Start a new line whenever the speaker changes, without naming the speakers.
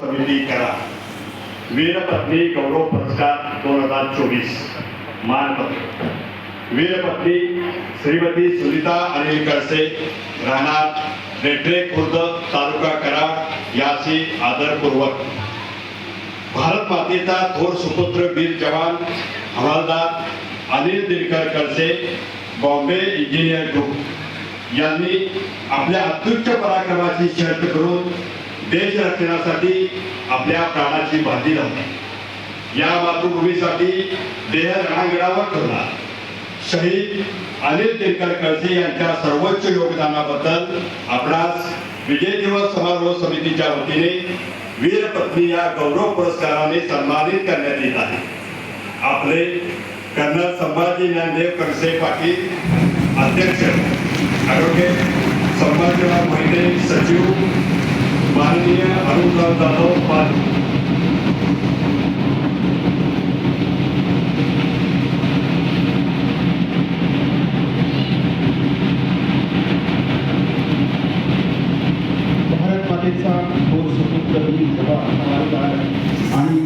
समिती करा वीरपत्नी गौरव पुरस्कार दोन हजार चोवीस. मानपत्र. वीरपत्नी श्रीमती सुनीता अनिल कळसे राहणार रेड्रे खुर्द तालुका कराड याची आदरपूर्वक. भारत मातेचा थोर सुपुत्र वीर जवान हवालदार Anil Dinkar Kalse Bombay engineer group यांनी आपल्या अत्युच्च पराक्रमाची शर्त करून देश रक्षणासाठी आपल्या प्राणाची बांधी लावली या मातृभूमीसाठी देह रणांगणावर ठेवला शहीद अनिल दिनकर कळसे यांच्या सर्वोच्च योगदानाबद्दल आपणास विजय दिवस समारोह समितीच्या वतीने वीरपत्नी या गौरव पुरस्काराने सन्मानित करण्यात येत आहे. आपले कर्नल संभाजी ज्ञानदेव कळसे पाटील अध्यक्ष ॲडव्होकेट संभाजीराव मोहिते सचिव माननीय अरुणराव जाधव पाच
भारत मातेचा आणि